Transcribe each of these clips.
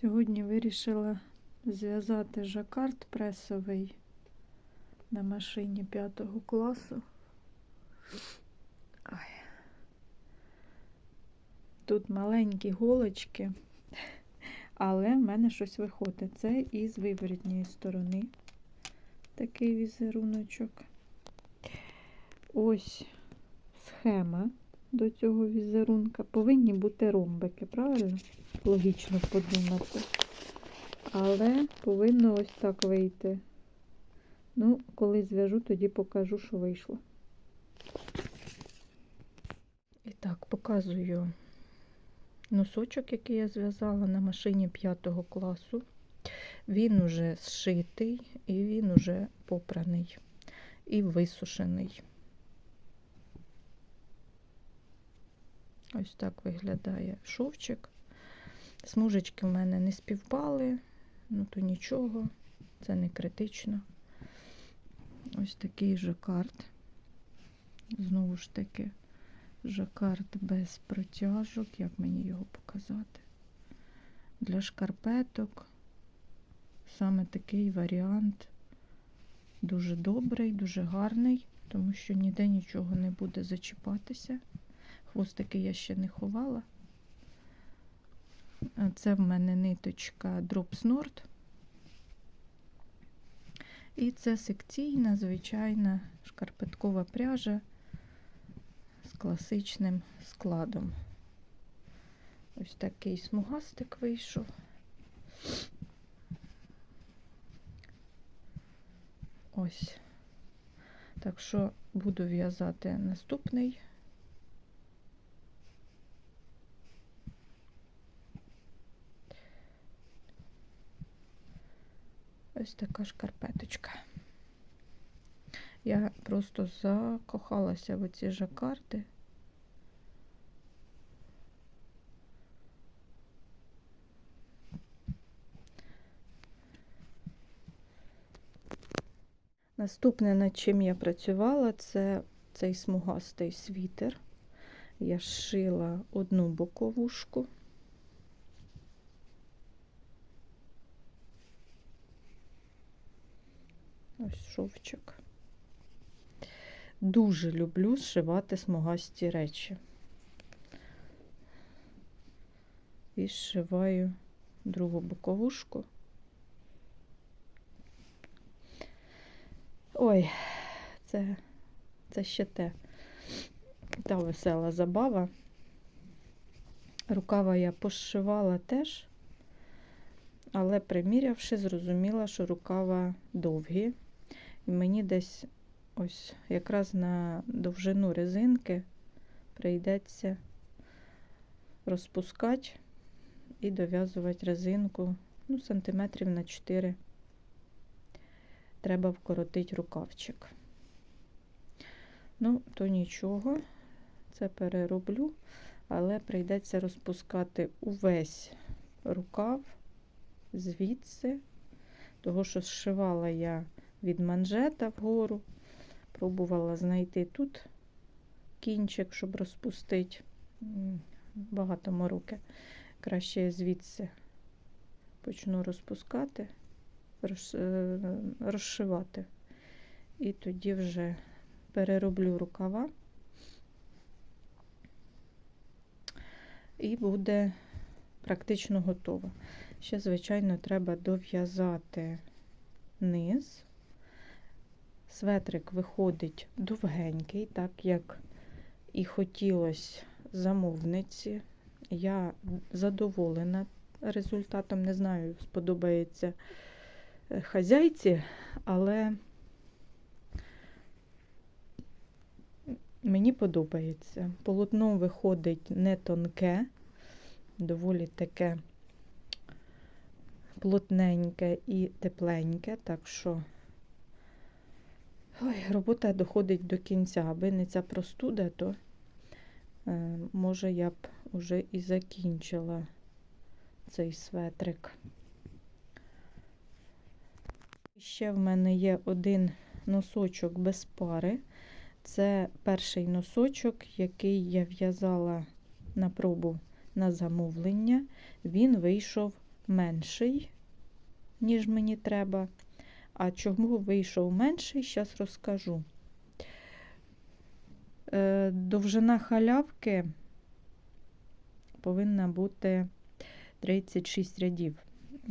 Сьогодні вирішила зв'язати жакард пресовий на машині 5 класу. Ой. Тут маленькі голочки, але в мене щось виходить. Це із виворітньої сторони такий візеруночок. Ось схема до цього візерунка. Повинні бути ромбики, правильно? Логічно подумати. Але повинно ось так вийти. Ну, коли зв'яжу, тоді покажу, що вийшло. І так, показую носочок, який я зв'язала на машині 5 класу. Він уже зшитий і він уже попраний і висушений. Ось так виглядає шовчик. Смужечки в мене не співпали, ну то нічого, це не критично. Ось такий жакард. Знову ж таки, жакард без протяжок. Як мені його показати? Для шкарпеток. Саме такий варіант дуже добрий, дуже гарний, тому що ніде нічого не буде зачіпатися. Хвостики я ще не ховала. Це в мене ниточка Drops Nord. І це секційна, звичайна шкарпеткова пряжа з класичним складом. Ось такий смугастик вийшов. Ось. Так що буду в'язати наступний. Ось така шкарпеточка. Я просто закохалася в ці жакарди. Наступне, над чим я працювала, це цей смугастий світер. Я шила одну боковушку. Ось шовчик. Дуже люблю зшивати смугасті речі. І зшиваю другу боковушку. Ой, це, це ще те. Та весела забава. Рукава я пошивала теж, але примірявши, зрозуміла, що рукава довгі. Мені десь ось якраз на довжину резинки прийдеться розпускати і дов'язувати резинку ну, сантиметрів на 4 треба вкоротити рукавчик. Ну, то нічого, це перероблю, але прийдеться розпускати увесь рукав звідси, того, що зшивала я від манжета вгору, пробувала знайти тут кінчик, щоб розпустити. Багато мороки. Краще я звідси почну розпускати розшивати. І тоді вже перероблю рукава, і буде практично готово. Ще, звичайно, треба дов'язати низ. Светрик виходить довгенький, так як і хотілося замовниці. Я задоволена результатом, не знаю, сподобається хазяйці, але мені подобається. Полотно виходить не тонке, доволі таке плотненьке і тепленьке, так що ой, робота доходить до кінця, аби не ця простуда, то е, може я б уже і закінчила цей светрик. Ще в мене є один носочок без пари. Це перший носочок, який я в'язала на пробу на замовлення. Він вийшов менший, ніж мені треба. А чому вийшов менший, зараз розкажу. Е, Довжина халявки повинна бути 36 рядів.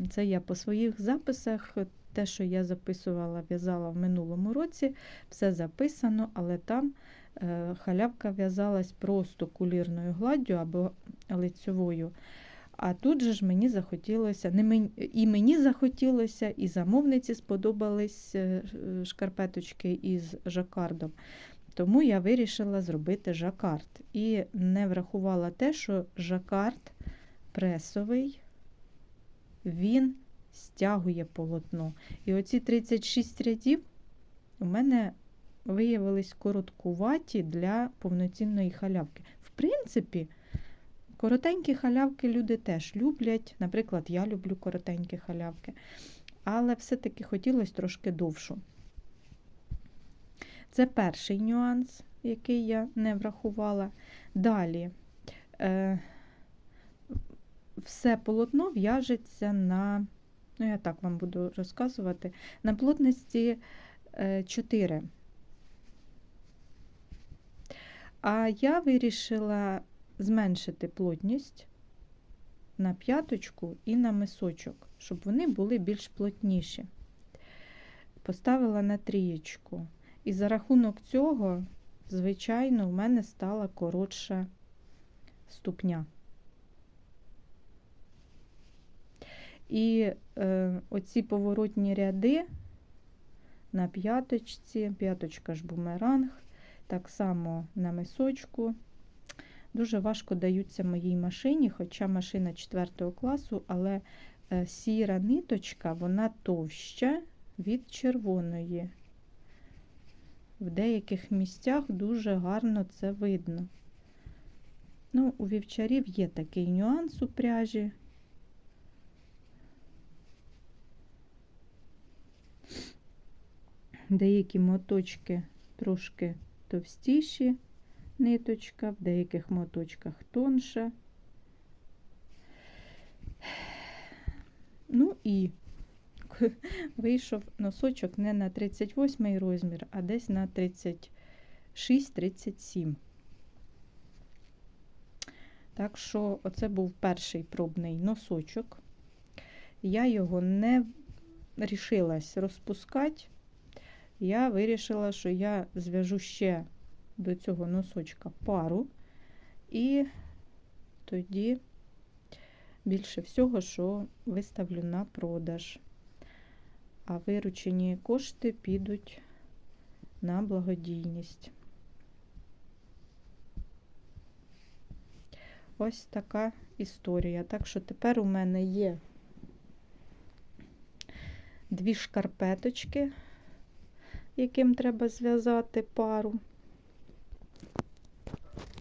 Це я по своїх записах, те, що я записувала, в'язала в минулому році, все записано, але там е, халявка в'язалась просто кулірною гладдю або лицьовою. А тут же ж мені захотілося, не мені, і мені захотілося, і замовниці сподобались е, шкарпеточки із жакардом. Тому я вирішила зробити жакард. І не врахувала те, що жакард пресовий, він стягує полотно. І оці 36 рядів у мене виявились короткуваті для повноцінної халявки. В принципі, коротенькі халявки люди теж люблять. Наприклад, я люблю коротенькі халявки. Але все-таки хотілося трошки довшу. Це перший нюанс, який я не врахувала. Далі е, все полотно в'яжеться на, ну я так вам буду розказувати, на плотності е, 4. А я вирішила зменшити плотність на п'яточку і на мисочок, щоб вони були більш плотніші. Поставила на трієчку. І за рахунок цього, звичайно, в мене стала коротша ступня. І е, оці поворотні ряди на п'яточці, п'яточка ж бумеранг, так само на мисочку. Дуже важко даються моїй машині, хоча машина 4 класу, але е, сіра ниточка, вона товща від червоної. В деяких місцях дуже гарно це видно. Ну, у вівчарів є такий нюанс у пряжі. Деякі моточки трошки товстіші ниточка, в деяких моточках тонша. Ну і вийшов носочок не на 38 розмір, а десь на 36-37. Так що, оце був перший пробний носочок. Я його не рішилась розпускати. Я вирішила, що я зв'яжу ще до цього носочка пару, і тоді більше всього, що виставлю на продаж а виручені кошти підуть на благодійність. Ось така історія. Так що тепер у мене є дві шкарпеточки, яким треба зв'язати пару.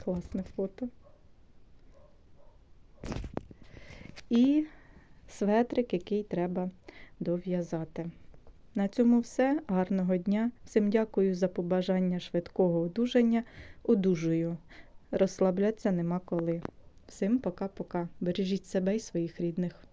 Класне фото. І светрик, який треба дов'язати. На цьому все. Гарного дня. Всім дякую за побажання швидкого одужання. Одужую. Розслаблятися нема коли. Всім пока-пока. Бережіть себе і своїх рідних.